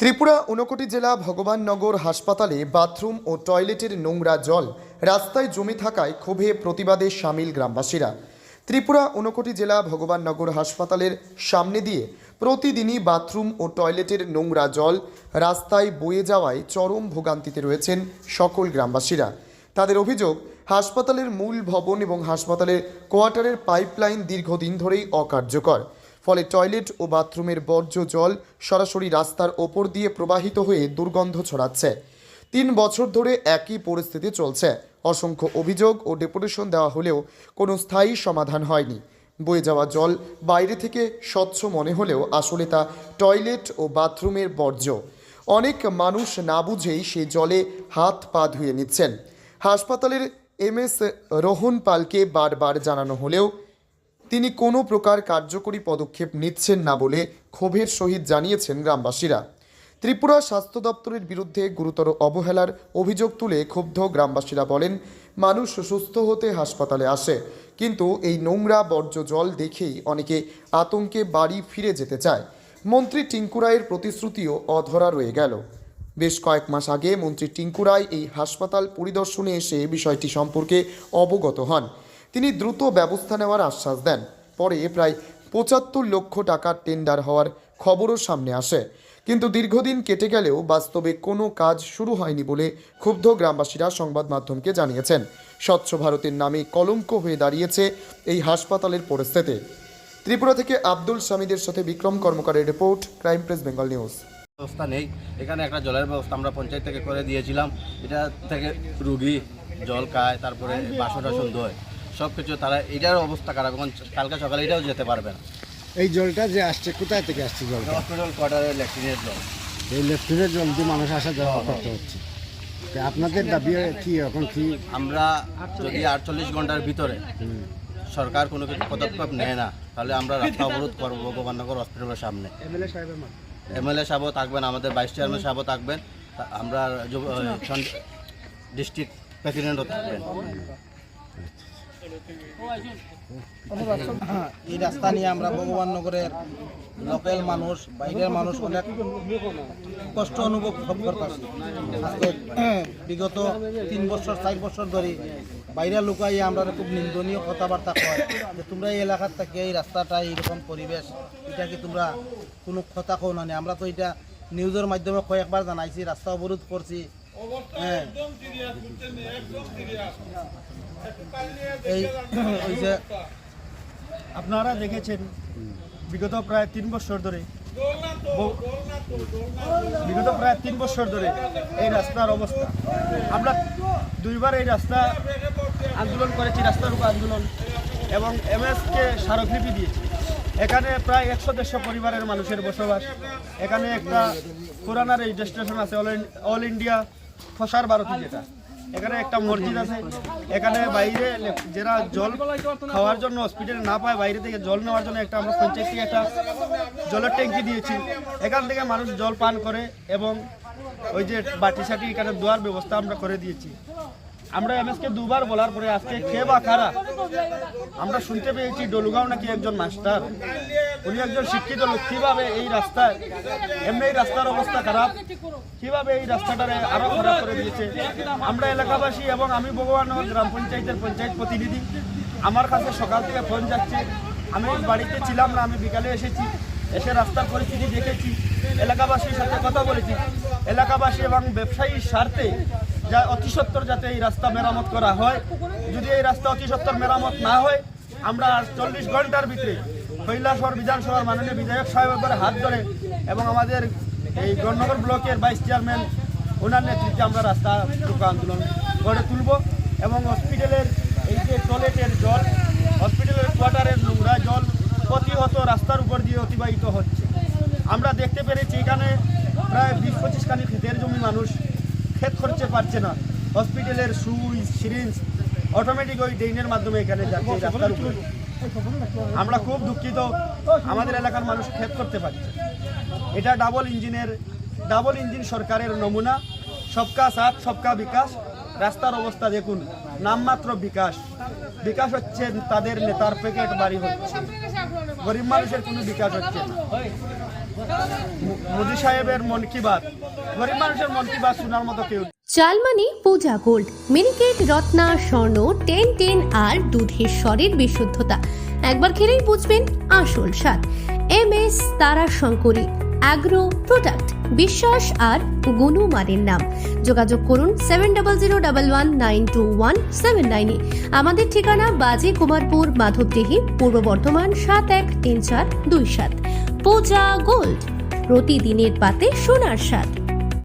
ত্রিপুরা ঊনকোটি জেলা ভগবাননগর হাসপাতালে বাথরুম ও টয়লেটের নোংরা জল, রাস্তায় জমে থাকায় ক্ষোভে প্রতিবাদে সামিল গ্রামবাসীরা। ত্রিপুরা ঊনকোটি জেলা ভগবাননগর হাসপাতালের সামনে দিয়ে প্রতিদিনই বাথরুম ও টয়লেটের নোংরা জল, রাস্তায় বয়ে যাওয়ায় চরম ভোগান্তিতে রয়েছেন সকল গ্রামবাসীরা। তাদের অভিযোগ, হাসপাতালের মূল ভবন এবং হাসপাতালের কোয়ার্টারের পাইপলাইন দীর্ঘদিন ধরেই অকার্যকর। ফলে টয়লেট ও বাথরুমের বর্জ্য জল সরাসরি রাস্তার ওপর দিয়ে প্রবাহিত হয়ে দুর্গন্ধ ছড়াচ্ছে। তিন বছর ধরে একই পরিস্থিতি চলছে। অসংখ্য অভিযোগ ও ডেপুটেশন দেওয়া হলেও কোনো স্থায়ী সমাধান হয়নি। বয়ে যাওয়া জল বাইরে থেকে স্বচ্ছ মনে হলেও আসলে তা টয়লেট ও বাথরুমের বর্জ্য। অনেক মানুষ না বুঝেই সেই জলে হাত পা ধুয়ে নিচ্ছেন। হাসপাতালের এম এস রোহন পালকে বারবার জানানো হলেও তিনি কোনো প্রকার কার্যকরী পদক্ষেপ নিচ্ছেন না বলে ক্ষোভের সহিত জানিয়েছেন গ্রামবাসীরা। ত্রিপুরা স্বাস্থ্য দপ্তরের বিরুদ্ধে গুরুতর অবহেলার অভিযোগ তুলে ক্ষুব্ধ গ্রামবাসীরা বলেন, মানুষ সুস্থ হতে হাসপাতালে আসে, কিন্তু এই নোংরা বর্জ্য জল দেখেই অনেকে আতঙ্কে বাড়ি ফিরে যেতে চায়। মন্ত্রী টিঙ্কুরায়ের প্রতিশ্রুতিও অধরা রয়ে গেল। বেশ কয়েক মাস আগে মন্ত্রী টিঙ্কু রায় এই হাসপাতাল পরিদর্শনে এসে বিষয়টি সম্পর্কে অবগত হন। তিনি দ্রুত ব্যবস্থা নেওয়ার আশ্বাস দেন। পরে প্রায় পঁচাত্তর লক্ষ টাকার টেন্ডার হওয়ার খবরও সামনে আসে। কিন্তু দীর্ঘদিন কেটে গেলেও বাস্তবে কোনো কাজ শুরু হয়নি বলে ক্ষুব্ধ গ্রামবাসীরা সংবাদ মাধ্যমকে জানিয়েছেন। স্বচ্ছ ভারতের নামে কলঙ্ক হয়ে দাঁড়িয়েছে এই হাসপাতালের পরিস্থিতি। ত্রিপুরা থেকে আব্দুল স্বামীদের সাথে Bikram কর্মকারের report, crime press Bengal news. ব্যবস্থা নেই। এখানে একটা জলের ব্যবস্থা আমরা পঞ্চায়েত থেকে করে দিয়েছিলাম। এটা থেকে রুগী, জল খায়, তারপরে বাসন টাসন ধোয়। সব কিছু তারা এটার অবস্থা খারাপ। এখন কালকে সকালে এটাও যেতে পারবে না। এই জলটা যে আসছে কোথায় থেকে আসছে জলটা? হসপিটাল কোয়ার্টারে ল্যাট্রিনের জল। এই লেফটিনের জল দিয়ে মানুষ আসা যাওয়া করতে হচ্ছে। তো আপনাদের দাবি কি এখন কি? আমরা যদি আটচল্লিশ ঘণ্টার ভিতরে সরকার কোনো কিছু পদক্ষেপ নেয় না তাহলে আমরা রাস্তা অবরোধ করব ভগবাননগর হসপিটালের সামনে। এমএলএ সাহেবও থাকবেন আমাদের ভাইস চেয়ারম্যান সাহেবও থাকবেন আমরা ডিস্ট্রিক্ট প্রেসিডেন্টও থাকবেন। এই রাস্তা নিয়ে আমরা ভগবান নগরের লোকাল মানুষ, বাইরের মানুষ অনেক কষ্ট অনুভব করতেছি। আজকে বিগত তিন বছর, চার বছর ধরে বাইরের লোকাই আমরা খুব নিন্দনীয় কথাবার্তা কয় যে তোমরা এই এলাকার থেকে এই রাস্তাটা এইরকম পরিবেশ, এটা কি তোমরা কোনো কথা না নি? আমরা তো এটা নিউজের মাধ্যমে কয়েকবার জানাইছি, রাস্তা অবরোধ করছি। হ্যাঁ। এই ওই যে আপনারা দেখেছেন, বিগত প্রায় তিন বছর ধরে বিগত প্রায় তিন বছর ধরে এই রাস্তার অবস্থা। আমরা দুইবার এই রাস্তা আন্দোলন করেছি, রাস্তার উপর আন্দোলন, এবং এম এমএসকে স্মারকলিপি দিয়েছি। এখানে প্রায় একশো দেড়শো পরিবারের মানুষের বসবাস। এখানে একটা পুরানা রেজিস্ট্রেশন আছে, অল ইন্ডিয়া ফসার ভারতী যেটা। এখানে একটা মসজিদ আছে। এখানে বাইরে যারা জল খাওয়ার জন্য হসপিটালে না পায়, বাইরে থেকে জল নেওয়ার জন্য একটা আমরা পঞ্চায়েত থেকে একটা জলের ট্যাঙ্কি দিয়েছি। এখান থেকে মানুষ জল পান করে এবং ওই যে বাটি সাটি এখানে দেওয়ার ব্যবস্থা আমরা করে দিয়েছি। আমরা এমএসকে দুবার বলার পরে আজকে কে বা কারা? আমরা শুনতে পেয়েছি ডলুগাঁও নাকি একজন মাস্টার। উনি একজন শিক্ষিত লোক। কীভাবে এই রাস্তায়, এমনি এই রাস্তার অবস্থা খারাপ? কীভাবে এই রাস্তাটারে আরও খারাপ করে দিয়েছে? আমরা এলাকাবাসী এবং আমি ভগবাননগর গ্রাম পঞ্চায়েতের পঞ্চায়েত প্রতিনিধি। আমার কাছে সকাল থেকে ফোন যাচ্ছে। আমি বাড়িতে ছিলাম না, আমি বিকালে এসেছি। এসে রাস্তার পরিস্থিতি দেখেছি। এলাকাবাসীর সাথে কথা বলেছি। এলাকাবাসী এবং ব্যবসায়ীর স্বার্থে যা অতি সত্বর যাতে এই রাস্তা মেরামত করা হয়। যদি এই রাস্তা অতি সত্বর মেরামত না হয়, আমরা চল্লিশ ঘণ্টার ভিতরে কৈলাসহর বিধানসভার মাননীয় বিধায়ক সাহেবের হাত ধরে এবং আমাদের এই গণনগর ব্লকের ভাইস চেয়ারম্যান, ওনার নেতৃত্বে আমরা রাস্তা রোকো আন্দোলন গড়ে তুলব এবং হসপিটালের এই যে টয়লেটের জল, হসপিটালের কোয়ার্টারের নোংরা জল প্রতিহত রাস্তার উপর দিয়ে অতিবাহিত হচ্ছে। আমরা দেখতে পেরেছি এখানে প্রায় বিশ পঁচিশ খানি ক্ষেতের জমি মানুষ ক্ষেত করতে পারছে না। হসপিটালের সুই, সিরিঞ্জ অটোমেটিক ওই ড্রেনের মাধ্যমে এখানে যাচ্ছে রাস্তার উপরে। আমরা খুব দুঃখিত। আমাদের এলাকার মানুষ ক্ষেত করতে পারছে। এটা ডাবল ইঞ্জিনের ডাবল ইঞ্জিন সরকারের নমুনা। সবকা সাথ, সবকা বিকাশ। রাস্তার অবস্থা দেখুন, নামমাত্র বিকাশ। বিকাশ হচ্ছে তাদের নেতার প্যাকেট বাড়ি হচ্ছে। গরিব মানুষের কোনো বিকাশ হচ্ছে না। মোদি সাহেবের মন কি বাত? গরিব মানুষের মন কি বাত শোনার মতো কেউ চালমানি, Puja gold, Miniket, Ratna, Swarna, ten ten আর দুধের স্বরের বিশুদ্ধতা। একবার খেলেই বুঝবেন আসল স্বাদ। এম এস তারা শঙ্করী অ্যাগ্রো প্রোডাক্ট, বিশ্বাস আর গুণমানের নাম। যোগাযোগ করুন seven double zero double one nine two one seven নাইনে আমাদের ঠিকানা বাজে কুমারপুর, মাধবদেহি, পূর্ব বর্ধমান, সাত এক তিন চার দুই সাত। পূজা গোল্ড। প্রতিদিনের পাতে সোনার স্বাদ।